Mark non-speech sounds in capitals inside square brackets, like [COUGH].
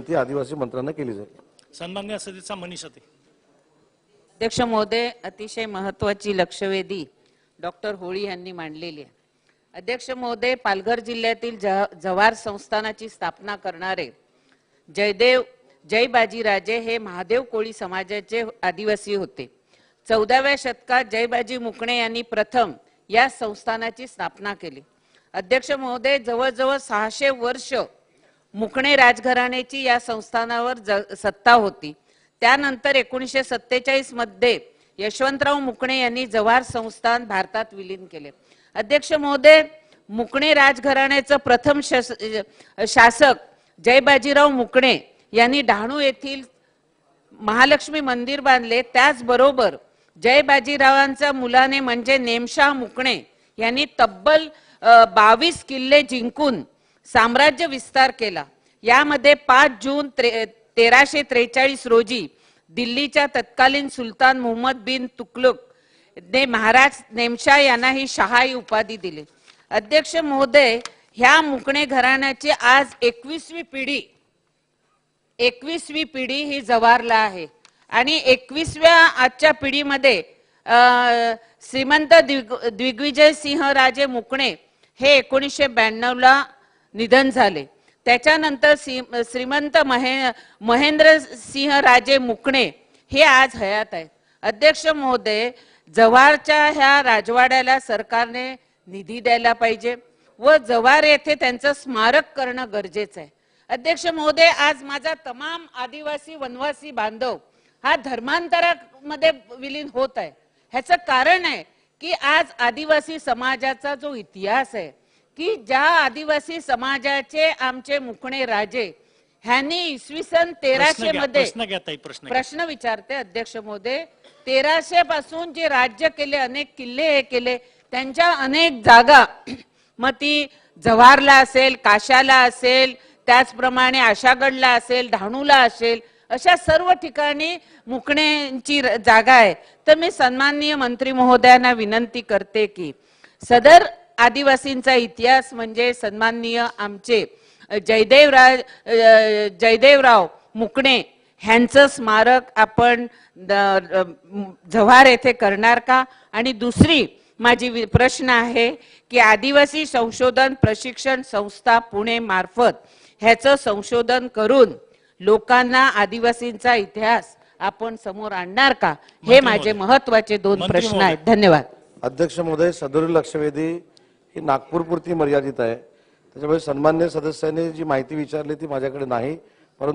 ती आदिवासी मंत्र्यांना केली जाईल. सन्मान्य सदस्याचा मनीष होते अध्यक्ष महोदय अतिशय महत्वाची लक्षवेधी डॉक्टर होळी यांनी मांडलेली आहे. अध्यक्ष महोदय पालघर जिल्ह्यातील जव्हार संस्थानाची स्थापना करणारे जयदेव जय बाजीराजे हे महादेव कोळी समाजाचे आदिवासी होते. चौदाव्या शतकात जयबाजी मुकणे यांनी प्रथम या संस्थानाची स्थापना केली. अध्यक्ष महोदय जवळजवळ सहाशे वर्ष मुकणे राजघराण्याची या संस्थानावर ज- सत्ता होती. त्यानंतर एकोणीसशे सत्तेचाळीसमध्ये यशवंतराव मुकणे यांनी जव्हार संस्थान भारतात विलीन केले. अध्यक्ष महोदय मुकणे राजघराण्याचं प्रथम शासक शासक जयबाजीराव मुकणे यांनी डहाणू येथील महालक्ष्मी मंदिर बांधले. त्याचबरोबर जय बाजीरावांच्या मुलाने म्हणजे नेमशाह मुकणे यांनी तब्बल बावीस किल्ले जिंकून साम्राज्य विस्तार केला. यामध्ये पाच जून त्रे- तेराशे त्रेचाळीस रोजी दिल्लीच्या तत्कालीन सुलतान मोहम्मद बिन तुकलुक ने महाराज नेमशाह यांना ही शहाई उपाधी दिली. अध्यक्ष महोदय ह्या मुकणे घराण्याची आज एकवीसवी पिढी एकवीसवी पिढी ही जवारला आहे. आणि एकवीसव्या आजच्या पिढीमध्ये श्रीमंत द्विग द्विग्विजय सिंह राजे मुकणे हे एकोणीसशे ब्याण्णवला निधन झाले. त्याच्यानंतर श्री- श्रीमंत महे महेंद्र सिंह राजे मुकणे हे आज हयात आहेत. अध्यक्ष महोदय जव्हारच्या ह्या राजवाड्याला सरकारने निधी द्यायला पाहिजे व जव्हार येथे त्यांचं स्मारक करणं गरजेचं आहे. अध्यक्ष महोदय आज माझा तमाम आदिवासी वनवासी बांधव हा धर्मांतरामध्ये विलीन होत आहे. ह्याचं कारण आहे की आज आदिवासी समाजाचा जो इतिहास आहे की ज्या आदिवासी समाजाचे आमचे मुकणे राजे ह्यांनी इसवी सन तेराशे मध्ये प्रश्न विचारते अध्यक्ष महोदय तेराशे पासून जे राज्य केले अनेक किल्ले हे केले त्यांच्या अनेक जागा [CLEARS THROAT] मग ती जव्हारला असेल काशाला असेल त्याचप्रमाणे आशागडला असेल डहाणूला असेल अशा सर्व ठिकाणी मुकण्यांची जागा आहे. तर मी सन्माननीय मंत्री महोदयांना विनंती करते की सदर आदिवासींचा इतिहास म्हणजे सन्माननीय आमचे जयदेवराव अ, जयदेवराव मुकणे ह्यांचं स्मारक आपण जव्हार येथे करणार का आणि दुसरी माझी प्रश्न आहे की आदिवासी संशोधन प्रशिक्षण संस्था पुणे मार्फत ह्याचं संशोधन करून लोकांना आदिवासींचा इतिहास आपण समोर आणणार का हे माझे. महत्त्वाचे दोन प्रश्न. आहेत धन्यवाद अध्यक्ष महोदय सदोरी लक्षवेधी ही नागपूरपुरती मर्यादित आहे. त्याच्यामुळे सन्मान्य सदस्याने जी माहिती विचारली ती माझ्याकडे नाही.